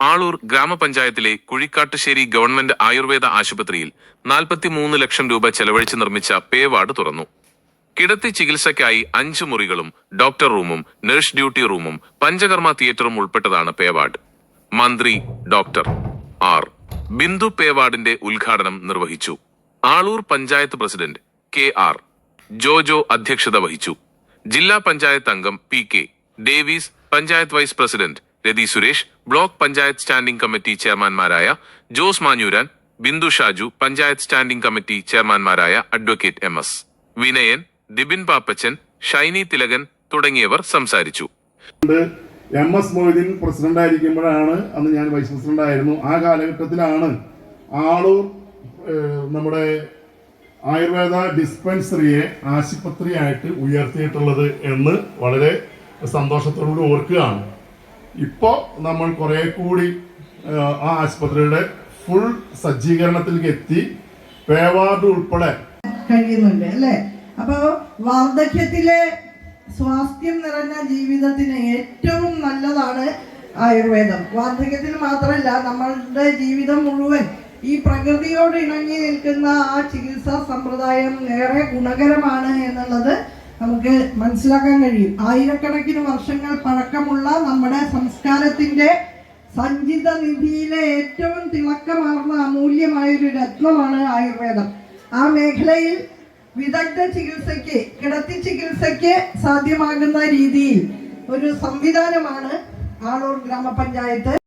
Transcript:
ആളൂർ ഗ്രാമപഞ്ചായത്തിലെ കുഴിക്കാട്ടുശ്ശേരി ഗവൺമെന്റ് ആയുർവേദ ആശുപത്രിയിൽ 43 ലക്ഷം രൂപ ചെലവഴിച്ച് നിർമ്മിച്ച പേ വാർഡ് തുറന്നു. കിടത്തി ചികിത്സയ്ക്കായി അഞ്ച് മുറികളും ഡോക്ടർ റൂമും നഴ്സ് ഡ്യൂട്ടി റൂമും പഞ്ചകർമ്മ തിയേറ്ററും ഉൾപ്പെട്ടതാണ് പേ വാർഡ്. മന്ത്രി ഡോക്ടർ ആർ. ബിന്ദു പേ വാർഡിന്റെ ഉദ്ഘാടനം നിർവഹിച്ചു. Aloor panchayat president K R. Jojo അധ്യക്ഷത വഹിച്ചു. ജില്ലാ പഞ്ചായത്ത് അംഗം P K. Davis panchayat vice president Rathi Suresh block panchayat standing committee ചെയർമാൻമാരായ Jose Manjooran Bindu Shaju panchayat standing committee ചെയർമാൻമാരായ advocate M S Vinayan Dibin Pappachan Shiny Thilakan തുടങ്ങിയവർ സംസാരിച്ചു. M S Moitheen president ആയിരിക്കുമ്പോഴാണ് അന്ന് ഞാൻ vice president ആയിരുന്നു. ആ കാലഘട്ടത്തിലാണ് ആളൂർ നമ്മുടെ ആയുർവേദ ഡിസ്പെൻസറിയെ ആശുപത്രിയായിട്ട് ഉയർത്തിയിട്ടുള്ളത് എന്ന് വളരെ സന്തോഷത്തോടുകൂടി ഓർക്കുകയാണ്. ഇപ്പോൾ നമ്മൾ കുറെ കൂടി ആ ആശുപത്രിയുടെ ഫുൾ സജ്ജീകരണത്തിലേക്ക് എത്തി. പേവാർഡ് ഉൾപ്പെടെ. കഴിയുന്നുണ്ട് അല്ലേ? അപ്പൊ വാർദ്ധക്യത്തിലെ സ്വാസ്ഥ്യം നിറഞ്ഞ ജീവിതത്തിന് ഏറ്റവും നല്ലതാണ് ആയുർവേദം. വാർദ്ധക്യത്തിൽ മാത്രമല്ല നമ്മളുടെ ജീവിതം മുഴുവൻ ഈ പ്രകൃതിയോട് ഇണങ്ങി നിൽക്കുന്ന ആ ചികിത്സാ സമ്പ്രദായം ഏറെ ഗുണകരമാണ് എന്നുള്ളത് നമുക്ക് മനസ്സിലാക്കാൻ കഴിയും. ആയിരക്കണക്കിന് വർഷങ്ങൾ പഴക്കമുള്ള നമ്മുടെ സംസ്കാരത്തിന്റെ സഞ്ചിത നിധിയിലെ ഏറ്റവും തിളക്കമാർന്ന അമൂല്യമായ ഒരു രത്നമാണ് ആയുർവേദം. ആ മേഖലയിൽ വിദഗ്ധ ചികിത്സയ്ക്ക് കിടത്തി ചികിത്സയ്ക്ക് സാധ്യമാകുന്ന രീതിയിൽ ഒരു സംവിധാനമാണ് ആളൂർ ഗ്രാമപഞ്ചായത്ത്.